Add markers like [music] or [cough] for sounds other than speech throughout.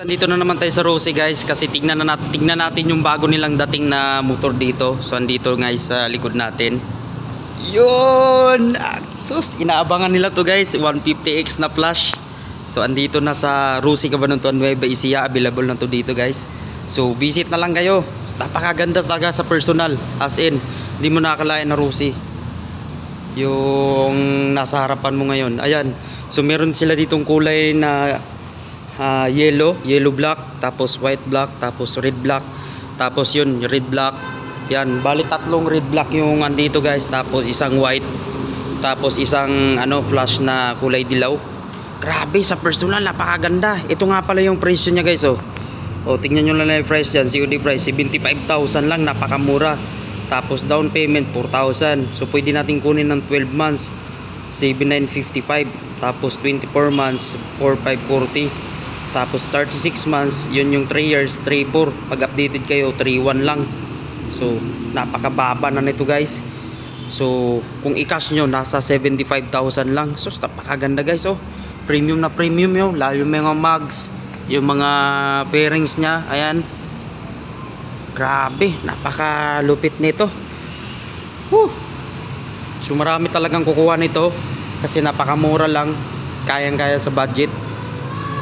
Nandito na naman tayo sa Rosy guys kasi tignan na natin, tignan natin yung bago nilang dating na motor dito. So andito guys sa likod natin. Yun! Ah, Sus, inaabangan nila to guys. 150X na flash. So andito na sa Rosy Cabanatuan Nueva Ecija. Available na to dito guys. So visit na lang kayo. Napakaganda talaga sa personal. As in, hindi mo nakakalain na Rosy. Yung nasa harapan mo ngayon. Ayan. So meron sila ditong kulay na ah, yellow, yellow black, tapos white black, tapos red black, tapos yun, red black. Yan, bali tatlong red black yung andito guys, tapos isang white, tapos isang ano flash na kulay dilaw. Grabe sa personal, napakaganda. Ito nga pala yung presyo niya guys, oh. Oh, tingnan nyo lang yung price dyan, COD price, 75,000 lang, napakamura. Tapos down payment, 4,000. So pwede natin kunin ng 12 months, 7,955. Tapos 24 months, 4,540. Tapos 36 months, yun yung 3 years, 3,4. Pag updated kayo, 3,1 lang. So, napakababa na nito guys. So, kung i-cash nyo, nasa 75,000 lang. So, napakaganda guys, oh. Premium na premium yun. Yung mga mugs, yung mga pairings niya. Ayan. Grabe, napakalupit nito. Whew. So, marami talagang kukuha nito. Kasi napakamura lang. Kayang-kaya sa budget.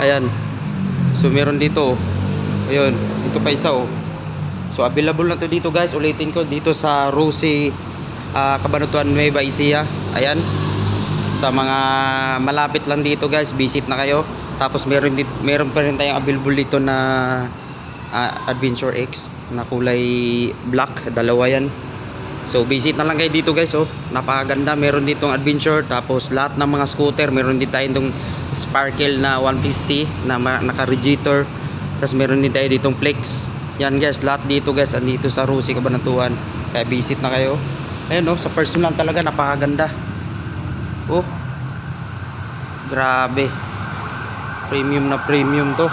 Ayan. So, meron dito, oh. Ayun, dito pa isa, oh. So available na to dito guys. Ulitin ko dito sa Rosy uh, Cabanatuan Nueva Ecija. Ayan. Sa mga malapit lang dito guys, visit na kayo. Tapos meron dit meron pa rin tayong available dito na ah, Adventure X na kulay black, dalawa yan. So visit na lang kayo dito guys oh. Napakaganda. Meron ditong adventure tapos lahat ng mga scooter, meron din tayong Sparkle na 150 na ma- naka-radiator. Tapos meron din tayo ditong Flex. Yan guys, lahat dito guys, andito sa Rusi Cabanatuan. Kaya visit na kayo. Ayun oh, sa personal talaga napakaganda. Oh. Grabe. Premium na premium to.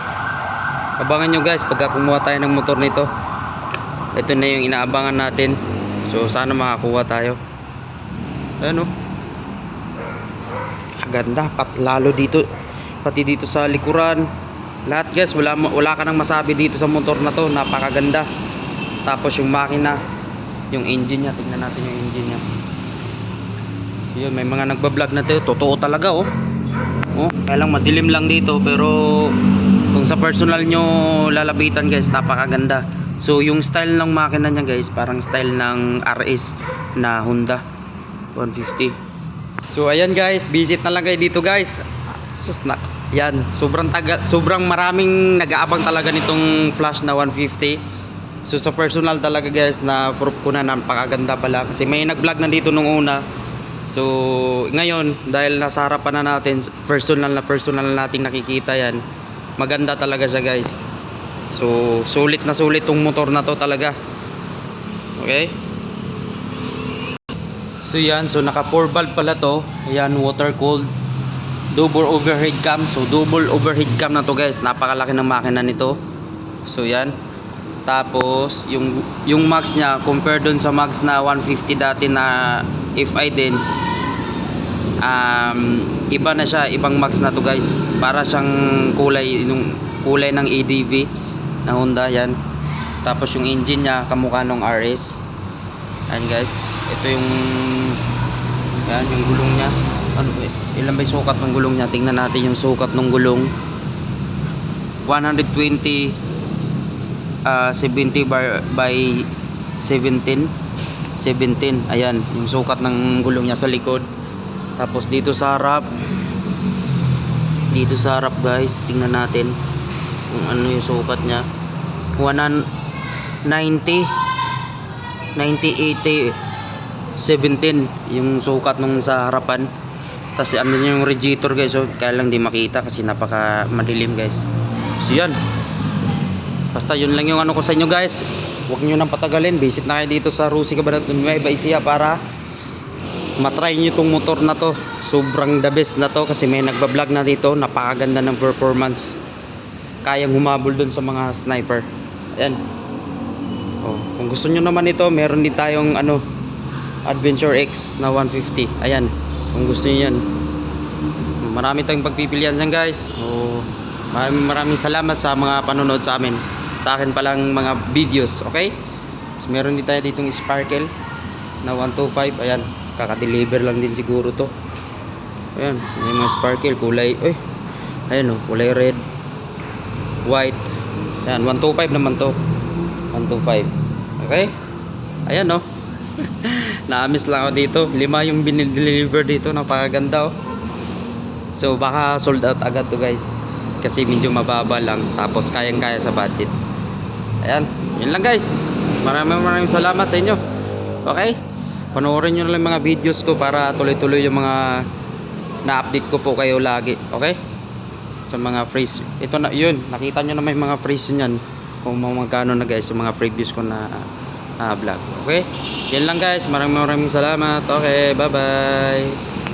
Abangan nyo guys pagka kumuha tayo ng motor nito. Ito na yung inaabangan natin. So sana makakuha tayo. Ayun oh. Ganda, pat lalo dito pati dito sa likuran. Lahat guys, wala wala ka nang masabi dito sa motor na to, napakaganda. Tapos yung makina, yung engine niya, tingnan natin yung engine niya. Yun, may mga nagba-vlog na to, totoo talaga oh. Oh, kaya lang madilim lang dito pero kung sa personal nyo lalapitan guys, napakaganda. So yung style ng makina niya guys, parang style ng RS na Honda 150. So ayan guys, visit na lang kayo dito guys. Sus na, yan, sobrang taga, sobrang maraming nag-aabang talaga nitong flash na 150. So sa personal talaga guys na proof ko na napakaganda pala kasi may nag-vlog na dito nung una. So ngayon dahil nasa harapan na natin personal na personal na nating nakikita yan. Maganda talaga siya guys. So sulit na sulit tong motor na to talaga. Okay? So yan, so naka 4 valve pala to. Ayan, water cooled. Double overhead cam. So double overhead cam na to guys. Napakalaki ng makina nito. So yan. Tapos yung yung max niya compare dun sa max na 150 dati na FI din. Um, iba na siya, ibang max na to guys. Para siyang kulay yung kulay ng ADV na Honda yan. Tapos yung engine niya kamukha ng RS. Ayan guys, ito yung yan yung gulong niya. Ano? Ilan ba yung sukat ng gulong niya? Tingnan natin yung sukat ng gulong. 120 ah 70 bar, by 17 17 ayan yung sukat ng gulong niya sa likod tapos dito sa harap dito sa harap guys tingnan natin kung ano yung sukat niya 190 90 80 17 yung sukat nung sa harapan. Tapos ano yung radiator guys so, kaya lang di makita kasi napaka madilim guys. So yan basta yun lang yung ano ko sa inyo guys. Huwag nyo nang patagalin. Visit na kayo dito sa Rusi Cabanatuan Nueva Ecija para matry nyo itong motor na to. Sobrang the best na to kasi may nagbablog na dito. Napakaganda ng performance. Kayang humabol dun sa mga sniper. Ayan oh, kung gusto nyo naman ito meron din tayong ano Adventure X na 150 ayan kung gusto nyo yan marami tayong pagpipilian dyan guys so Maraming maraming salamat sa mga panonood sa amin. Sa akin palang mga videos, okay? So, meron din tayo ditong sparkle na 125. Ayan, kaka-deliver lang din siguro to. Ayan, may mga sparkle kulay, uy. Ayan oh, kulay red, white. Ayan, 125 naman to. 125. Okay? Ayan oh. [laughs] Na-miss lang ako dito. Lima yung binideliver dito. Napakaganda oh. So baka sold out agad to guys. Kasi medyo mababa lang. Tapos kayang-kaya sa budget. Ayan. Yun lang guys. Maraming maraming salamat sa inyo. Okay? Panoorin nyo lang mga videos ko para tuloy-tuloy yung mga na-update ko po kayo lagi. Okay? Sa mga phrase. Ito na, yun. Nakita nyo na may mga phrase yan. Kung magkano na guys. Yung mga previous ko na na vlog. Okay? Yan lang guys. Maraming maraming salamat. Okay. Bye-bye.